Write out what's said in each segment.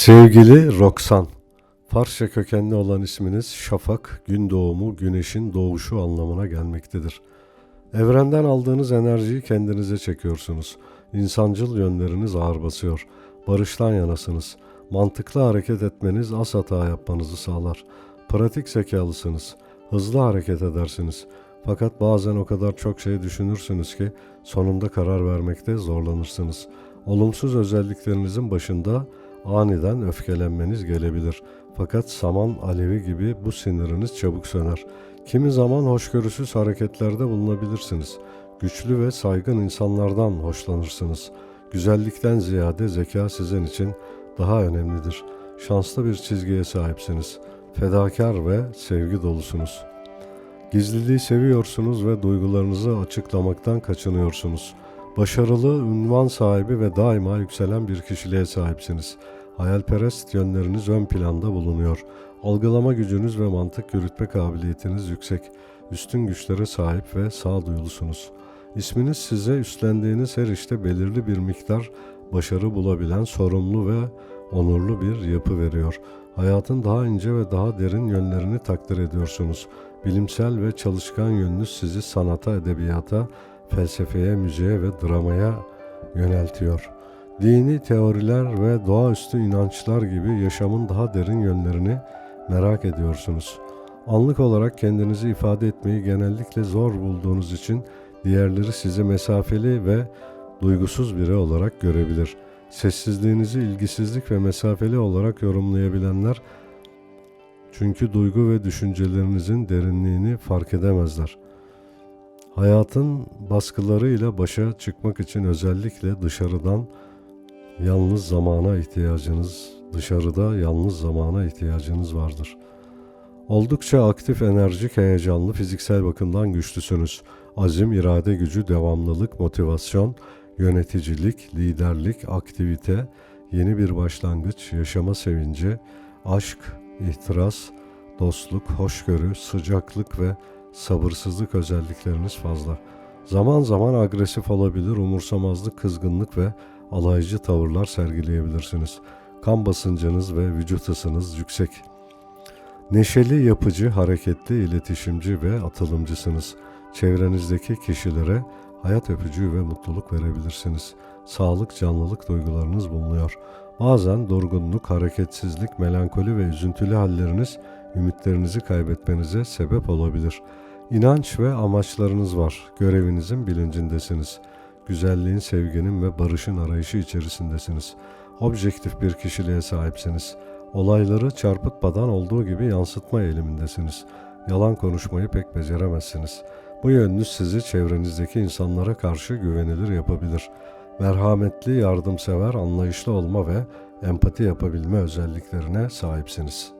Sevgili Roksan, Farsça kökenli olan isminiz şafak, gün doğumu, güneşin doğuşu anlamına gelmektedir. Evrenden aldığınız enerjiyi kendinize çekiyorsunuz. İnsancıl yönleriniz ağır basıyor. Barıştan yanasınız. Mantıklı hareket etmeniz az hata yapmanızı sağlar. Pratik zekalısınız. Hızlı hareket edersiniz. Fakat bazen o kadar çok şey düşünürsünüz ki sonunda karar vermekte zorlanırsınız. Olumsuz özelliklerinizin başında aniden öfkelenmeniz gelebilir. Fakat saman alevi gibi bu siniriniz çabuk söner. Kimi zaman hoşgörüsüz hareketlerde bulunabilirsiniz. Güçlü ve saygın insanlardan hoşlanırsınız. Güzellikten ziyade zeka sizin için daha önemlidir. Şanslı bir çizgiye sahipsiniz. Fedakar ve sevgi dolusunuz. Gizliliği seviyorsunuz ve duygularınızı açıklamaktan kaçınıyorsunuz. Başarılı, ünvan sahibi ve daima yükselen bir kişiliğe sahipsiniz. Hayalperest yönleriniz ön planda bulunuyor. Algılama gücünüz ve mantık yürütme kabiliyetiniz yüksek. Üstün güçlere sahip ve sağduyulusunuz. İsminiz size üstlendiğiniz her işte belirli bir miktar başarı bulabilen sorumlu ve onurlu bir yapı veriyor. Hayatın daha ince ve daha derin yönlerini takdir ediyorsunuz. Bilimsel ve çalışkan yönünüz sizi sanata, edebiyata, felsefeye, müziğe ve dramaya yöneltiyor. Dini teoriler ve doğaüstü inançlar gibi yaşamın daha derin yönlerini merak ediyorsunuz. Anlık olarak kendinizi ifade etmeyi genellikle zor bulduğunuz için diğerleri sizi mesafeli ve duygusuz biri olarak görebilir. Sessizliğinizi ilgisizlik ve mesafeli olarak yorumlayabilenler çünkü duygu ve düşüncelerinizin derinliğini fark edemezler. Hayatın baskılarıyla başa çıkmak için özellikle dışarıdan yalnız zamana ihtiyacınız, dışarıda yalnız zamana ihtiyacınız vardır. Oldukça aktif, enerjik, heyecanlı, fiziksel bakımdan güçlüsünüz. Azim, irade gücü, devamlılık, motivasyon, yöneticilik, liderlik, aktivite, yeni bir başlangıç, yaşama sevinci, aşk, ihtiras, dostluk, hoşgörü, sıcaklık ve sabırsızlık özellikleriniz fazla. Zaman zaman agresif olabilir, umursamazlık, kızgınlık ve alaycı tavırlar sergileyebilirsiniz. Kan basıncınız ve vücut ısınız yüksek. Neşeli, yapıcı, hareketli, iletişimci ve atılımcısınız. Çevrenizdeki kişilere hayat öpücüğü ve mutluluk verebilirsiniz. Sağlık, canlılık duygularınız bulunuyor. Bazen durgunluk, hareketsizlik, melankoli ve üzüntülü halleriniz ümitlerinizi kaybetmenize sebep olabilir. İnanç ve amaçlarınız var. Görevinizin bilincindesiniz. Güzelliğin, sevginin ve barışın arayışı içerisindesiniz. Objektif bir kişiliğe sahipsiniz. Olayları çarpıtmadan olduğu gibi yansıtma eğilimindesiniz. Yalan konuşmayı pek beceremezsiniz. Bu yönünüz sizi çevrenizdeki insanlara karşı güvenilir yapabilir. Merhametli, yardımsever, anlayışlı olma ve empati yapabilme özelliklerine sahipsiniz.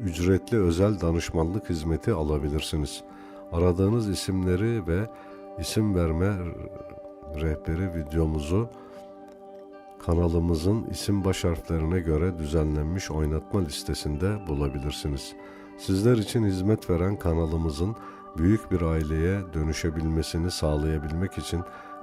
ücretli özel danışmanlık hizmeti alabilirsiniz. Aradığınız isimleri ve isim verme rehberi videomuzu kanalımızın isim baş harflerine göre düzenlenmiş oynatma listesinde bulabilirsiniz. Sizler için hizmet veren kanalımızın büyük bir aileye dönüşebilmesini sağlayabilmek için